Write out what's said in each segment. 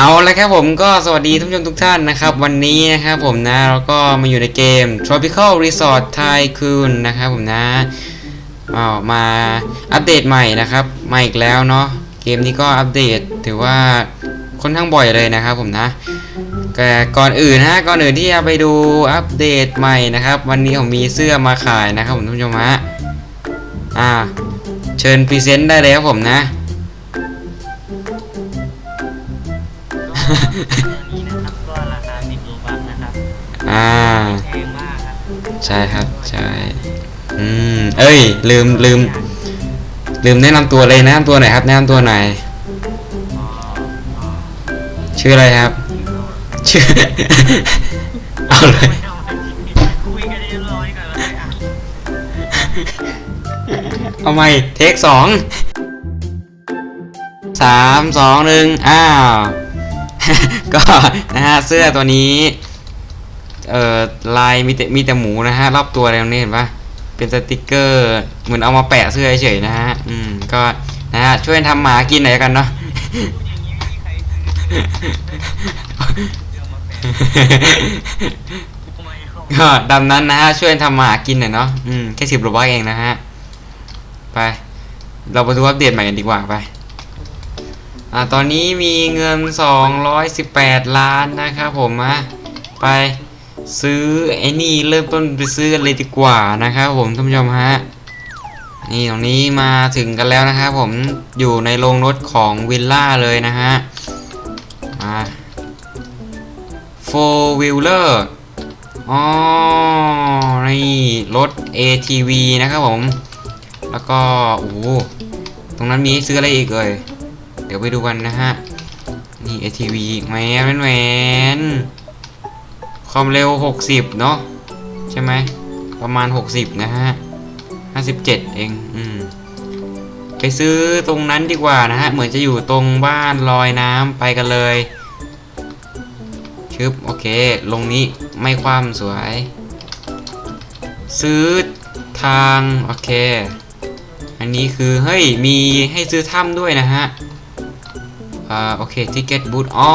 เอาละครับผมก็สวัสดีท่านผู้ชมทุกท่านนะครับ วันนี้นะครับผมนะเราก็มาอยู่ในเกม Tropical Resort Tycoon นะครับผมนะอามาอัปเดตใหม่นะครับมาอีกแล้วเนาะเกมนี้ก็อัปเดตถือว่าค่อนข้างบ่อยเลยนะครับผมนะแต่ก่อนอื่นนะก่อนอื่นที่จะไปดูอัปเดตใหม่นะครับ วันนี้ผมมีเสื้อมาขายนะครับผมท่านผู้ชมฮะอ่าเชิญพรีเซนต์ได้เลยครับผมนะ ตัวนี้นะครับก็ราคา10โลบัคนะครับอ่า แพงมากครับใช่ครับ ใช่ อืม เอ้ย ลืมลืม ลืมแนะนำตัวเลยแนะนำตัวหน่อยครับ แนะนำตัวหน่อย อ๋ออ๋อชื่ออะไรครับชื่อ เอาเลย ไม่เอาคุยกันเรียบร้อยก่อนแล้วอะเอาใหม่เทคสองสามสองหนึ่งอ้าว ก็นะฮะเสื้อตัวนี้เอ่อลายมีแต่มีแต่หมูนะฮะรอบตัวอะไรตรงนี้เห็นปะเป็นสติกเกอร์เหมือนเอามาแปะเสื้อเฉยๆนะฮะอืมก็นะฮะช่วยทำหมากินหน่อยกันเนาะก็ดำนั้นนะฮะช่วยทำหมากินหน่อยเนาะอืมแค่สิบโลบาทเองนะฮะไป เราไปดูอัปเดตใหม่กันดีกว่าไป อ่าตอนนี้มีเงิน 218 ล้านนะครับผมอะไปซื้อไอ้นี่เริ่มต้นไปซื้อกันเลยดีกว่านะครับผมท่านผู้ชมฮะนี่ตรงนี้มาถึงกันแล้วนะครับผมอยู่ในโรงรถของวิลล่าเลยนะฮะมา four wheeler อ๋อนี่รถ ATV นะครับผม แล้วก็โอ้ตรงนั้นมีซื้ออะไรอีกเอ่ย เดี๋ยวไปดูกันนะฮะ นี่ ATV อีกแหมนแหมนความเร็ว 60 เนาะใช่ไหม ประมาณ 60 นะฮะ 57 เอง อืม ไปซื้อตรงนั้นดีกว่านะฮะ เหมือนจะอยู่ตรงบ้านลอยน้ำไปกันเลยชึบโอเค ลงนี้ไม่ความสวย ซื้อทาง โอเค อันนี้คือ เฮ้ย มีให้ซื้อถ้ำด้วยนะฮะ อ่าโอเคทิเก็ตบูธอ๋อ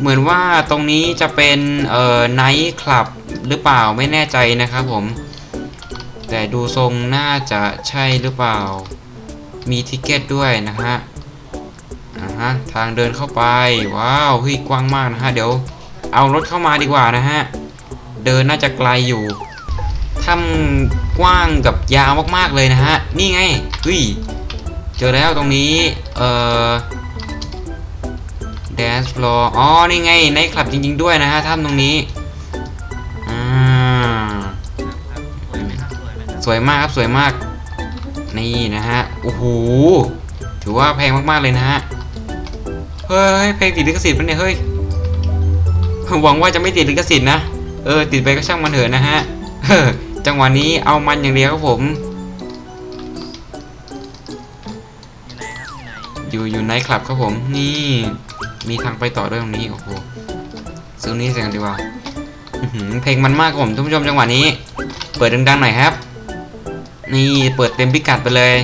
เหมือนว่าตรงนี้จะเป็นเอ่อไนท์คลับหรือเปล่าไม่แน่ใจนะครับผม แต่ดูทรงน่าจะใช่หรือเปล่า มีทิเก็ตด้วยนะฮะอ่าฮะทางเดินเข้าไป ว้าวเฮ้ยกว้างมากนะฮะเดี๋ยวเอารถเข้ามาดีกว่านะฮะ เดินน่าจะไกลอยู่ถ้ำกว้างกับยาวมากๆเลยนะฮะ นี่ไงเฮ้ย เจอแล้วตรงนี้ เอ่อ dance floor อ๋อ นี่ไงในคลับจริง ๆ ด้วยนะฮะถ้ำตรงนี้อ่าสวยมากครับ สวยมาก นี่นะฮะ โอ้โห ถือว่าแพงมาก ๆ เลยนะฮะ เฮ้ย เพลงติดลิขสิทธิ์ปะเนี่ย เฮ้ย หวังว่าจะไม่ติดลิขสิทธิ์นะ เออ ติดไปก็ช่างมันเถอะนะฮะเออจังหวะนี้เอามันอย่างเดียวครับผม อยู่ไหนครับอยู่ไหนอยู่อยู่ในคลับครับผม นี่ มีทางไปต่อด้วยตรงนี้โอ้โหซื้อนี้เสียงดีกว่าเพลงมันมากผมท่านผู้ชมจังหวะนี้ เปิดดังๆหน่อยครับ นี่เปิดเต็มพิกัดไปเลย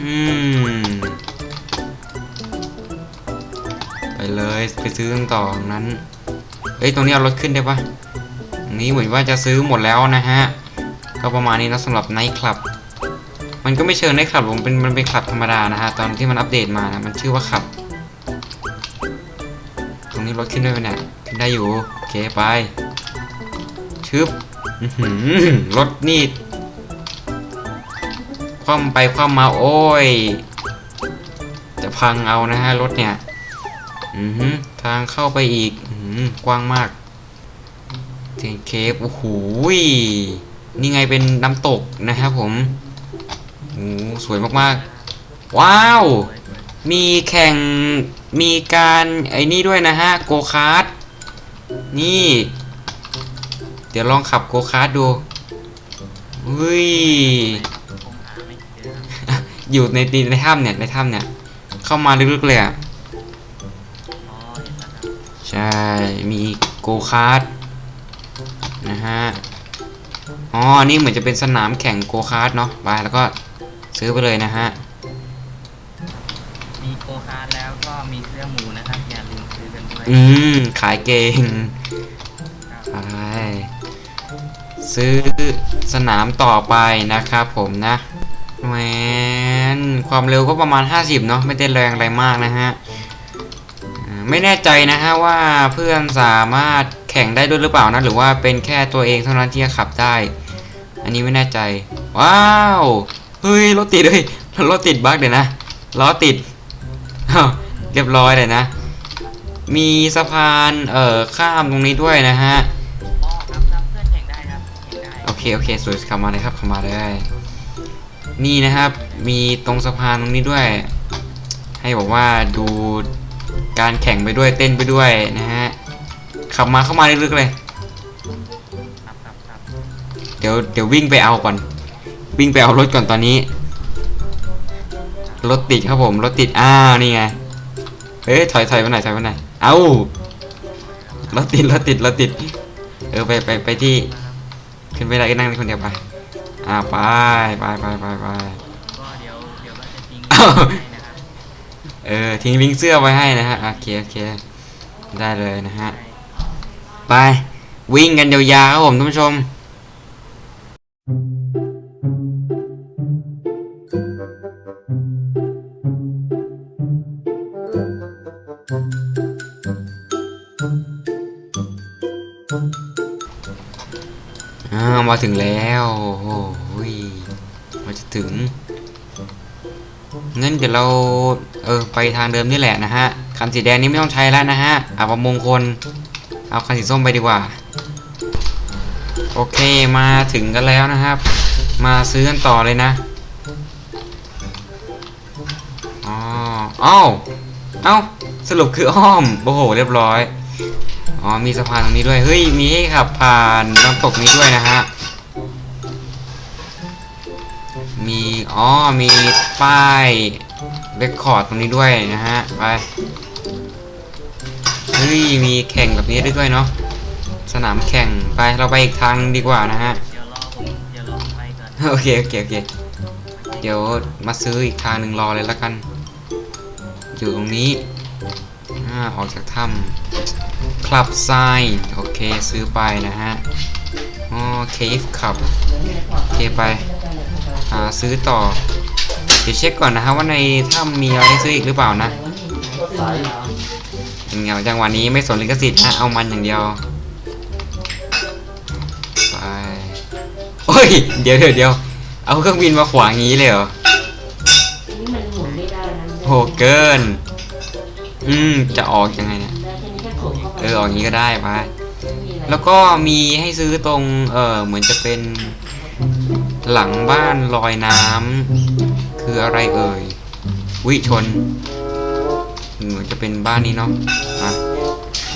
อืมไปเลยไปซื้อต่อตรงนั้นเอ้ยตรงนี้เอารถขึ้นได้ปะนี้เหมือนว่าจะซื้อหมดแล้วนะฮะ ก็ประมาณนี้นะสำหรับไนท์คลับ มันก็ไม่เชิงไนท์คลับผมเป็นมันเป็นคลับธรรมดานะฮะ ตอนที่มันอัปเดตมานะมันชื่อว่าคลับ นี้รถขึ้นได้ไหมเนี่ยขึ้นได้อยู่โอเคไปชึบรถนี่คว่ำไปคว่ำมาโอ้ย จะพังเอานะฮะรถเนี่ยอือทางเข้าไปอีกอืกว้างมากเทนเคฟโอ้โหนี่ไงเป็นน้ำตกนะครับผมโอ้สวยมากๆ ว้าวสวยสวมีแข่ง มีการไอ้นี่ด้วยนะฮะโกคาร์ดนี่ เดี๋ยวลองขับโกคาร์ดดูอุ้ยอยู่ในตีในถ้ำเนี่ยในถ้ำเนี่ย เข้ามาลึกๆเลยอะใช่ มีโกคาร์ดนะฮะอ๋อนี่เหมือนจะเป็นสนามแข่งโกคาร์ดเนาะไปแล้วก็ซื้อไปเลยนะฮะ มีโกคาร์ทแล้วก็มีเสื้อหมูนะครับ อย่า อืม ขายเก่งไปซื้อสนามต่อไปนะครับผมนะแหวนความเร็วก็ประมาณ 50 เนาะไม่ได้แรงอะไรมากนะฮะไม่แน่ใจนะฮะว่าเพื่อนสามารถแข่งได้ด้วยหรือเปล่านะหรือว่าเป็นแค่ตัวเองเท่านั้นที่จะขับได้ อันนี้ไม่แน่ใจ ว้าวเฮ้ยรถติดเลยรถติดบั๊กเดี๋ยวนะล้อติดเรียบร้อยเลยนะ มีสะพานเอ่อข้ามตรงนี้ด้วยนะฮะอ๋อครับครับเพื่อนแข่งได้ครับแข่งได้โอเคโอเคสวยขับมาเลยครับขับมาเลยนี่นะครับ มีตรงสะพานตรงนี้ด้วย ให้บอกว่าดูการแข่งไปด้วยเต้นไปด้วยนะฮะขับมาเข้ามาลึกๆเลย ครับครับครับเดี๋ยวเดี๋ยววิ่งไปเอาก่อน วิ่งไปเอารถก่อนตอนนี้ รถติดครับผมรถติดอ้าวนี่ไงเอ้ยถอยถอยไปไหนอยถอยไปไหนอย เอ้ารถติดรถติดรถติด เออไปไปไปที่ ขึ้นไปได้ก็นั่งคนเดียวไป อ่าไปไปไปไปไปก็เดี๋ยวเดี๋ยวจะทิ้งวให้นะครับเออทิ้งลิงก์เสื้อไว้ให้นะฮะโอเคโอเคได้เลยนะฮะ ไปวิ่งกันยาวๆครับผมท่านผู้ชม มาถึงแล้วโอ้โหมาจะถึงงั้นเดี๋ยวเราเออไปทางเดิมนี่แหละนะฮะคันสีแดงนี้ไม่ต้องใช้แล้วนะฮะอับมงคล เอาคันสีส้มไปดีกว่า โอเคมาถึงกันแล้วนะครับ มาซื้อกันต่อเลยนะอ๋อเอ้าเอ้าสรุปคืออ้อมโอ้โหเรียบร้อย อ๋อมีสะพานตรงนี้ด้วยเฮ้ยมีให้ขับผ่านน้ำตกนี้ด้วยนะฮะมีอ๋อมีป้ายเรคคอร์ดตรงนี้ด้วยนะฮะไปเฮ้ยมีแข่งแบบนี้ด้ด้วยเนาะสนามแข่งไปเราไปอีกทางดีกว่านะฮะโอเคโอเคโอเคเดี๋ยวมาซื้ออีกทางหนึ่งรอเลยละกัน อยู่ตรงนี้ อ่าออกจากถ้ำคลับไซโอเคซื้อไปนะฮะอ๋อเคฟขับโอเคไปหาซื้อต่อ เดี๋ยวเช็คก่อนนะฮะว่าในถ้ำมีอะไรให้ซื้ออีกหรือเปล่านะเป็นไงจังหวะนี้ไม่สนลิขสิทธิ์ฮะเอามันอย่างเดียวไปโอ้ยเดี๋ยวเดี๋ยวเดี๋ยวเอาเครื่องบินมาขวางงี้เลยเหรอโหเกิน อืม จะออกยังไงเนี่ยเออออกงนี้ก็ได้ปไม่มีอะแล้วก็มีให้ซื้อตรง เออเหมือนจะเป็นหลังบ้านลอยน้ำคืออะไรเอ่ย วิชน เหมือนจะเป็นบ้านนี้เนาะอะ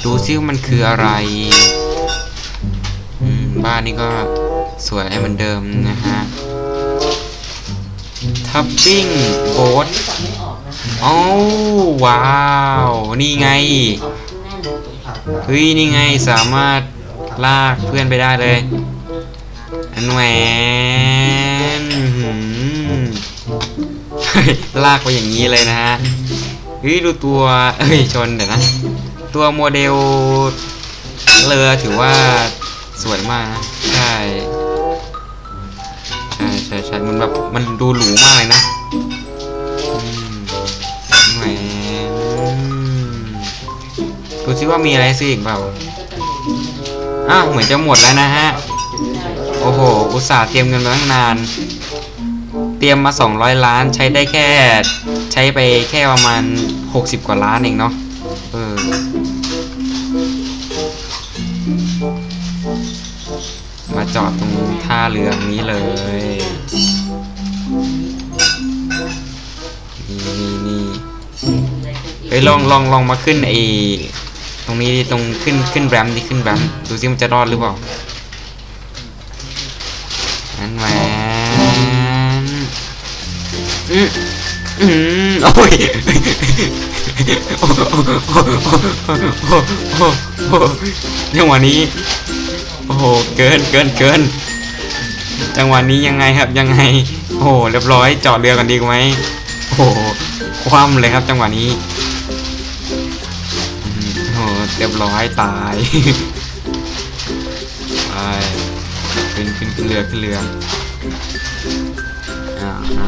ดูซิว่ามันคืออะไรบ้านนี้ก็สวยเหมือนเดิมนะฮะ ทับบิ้งโบ๊ท โอ้ว้าว นี่ไง เฮ้ย นี่ไงสามารถลากเพื่อนไปได้เลย อันแหวนลากไปอย่างนี้เลยนะฮะเฮ้ยดูตัว เอ้ย ชนเดี๋ยวนะ ตัวโมเดลเรือถือว่าสวยมากนะ ใช่ ใช่ใช่ใช่มันแบบ มันดูหรูมากเลยนะ ดูซิว่ามีอะไรซื้ออีกเปล่า อ้าวเหมือนจะหมดแล้วนะฮะ โอ้โห อุตส่าห์เตรียมเงินมาตั้งนาน เตรียมมา 200 ล้านใช้ได้แค่ ใช้ไปแค่ประมาณ 60 กว่าล้านเองเนาะ เออ มาจอดตรงท่าเรือนี้เลยนี่นี่นี่เฮ้ยลองลองลองมาขึ้นไอ ตรงนี้ตรงขึ้นขึ้นแรมดิขึ้นแรมดูซิมันจะรอดหรือเปล่านั่นแหวนอืมอืมโอ้ยโอ้โหโอ้โหโอ้โหโอ้โหจังหวะนี้ โอ้โห เกินเกินเกิน จังหวะนี้ยังไงครับยังไง โอ้โห เรียบร้อย จอดเรือกันดีกว่าไหมโอ้โห คว่ำเลยครับจังหวะนี้ เรียบร้อยตายไปขึ้นขึ้นขึ้นเรือขึ้นเรืออ่าอ่า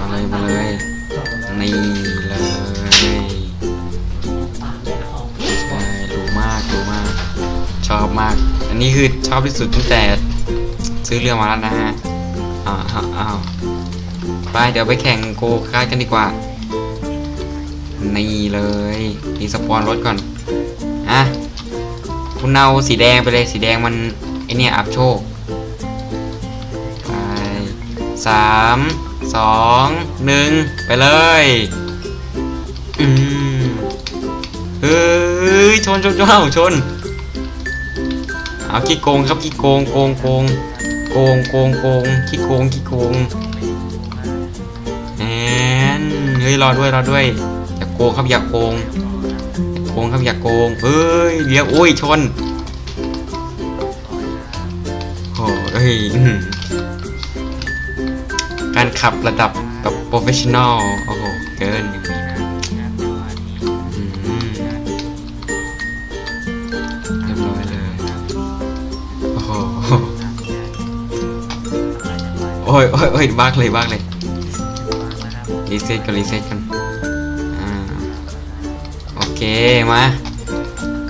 มาเลยมาเลยนี่เลยปากเลยของใช่ดูมากดูมาก ชอบมาก อันนี้คือชอบที่สุดตั้งแต่ซื้อเรือมาแล้วนะฮะอ้าวอ้าวไปเดี๋ยวไปแข่งโกคาร์ทกันดีกว่า นี่เลยรีสปอนรถก่อน อะ คุณเอาสีแดงไปเลยสีแดงมันไอเนี่ยอัพโชคไปสามสองหนึ่งไปเลย อืมเฮ้ยชนชนชนเอาชนเอาขี้โกงครับขี้โกงโกงโกงโกงโกงโกงขี้โกงขี้โกงแอนเฮ้ยรอด้วยรอด้วยอย่าโกงครับอย่าโกง โกงครับอย่าโกงเฮ้ยเดี๋ยวโอ้ยชนโอ้เฮ้ยการขับระดับแบบโปรเฟชชั่นอลโอ้โหเกินเรียบร้อยเลยโอ้โหโอ้ยโอ้ยโอ้ยบ้าเลยบ้าเลยรีเซ็ตกันรีเซ็ตกัน เคมา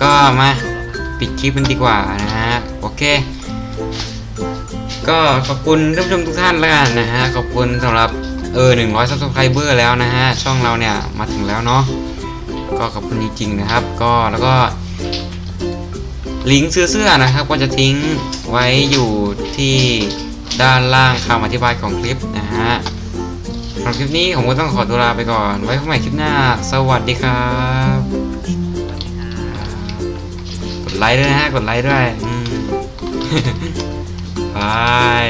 ก็มาปิดคลิปมันดีกว่านะฮะ โอเค ก็ขอบคุณท่านผู้ชมทุกท่านแล้วกันนะฮะ ขอบคุณสำหรับเออหนึ่งร้อยซับสไครเบอร์แล้วนะฮะ ช่องเราเนี่ยมาถึงแล้วเนาะ ก็ขอบคุณจริงๆนะครับ ก็แล้วก็ ลิงก์ซื้อเสื้อนะครับ ก็จะทิ้งไว้อยู่ที่ด้านล่างคำอธิบายของคลิปนะฮะ สำหรับคลิปนี้ผมก็ต้องขอตัวลาไปก่อน ไว้พบใหม่คลิปหน้า สวัสดีครับกดไลค์ด้วยนะฮะกดไลค์ด้วยบาย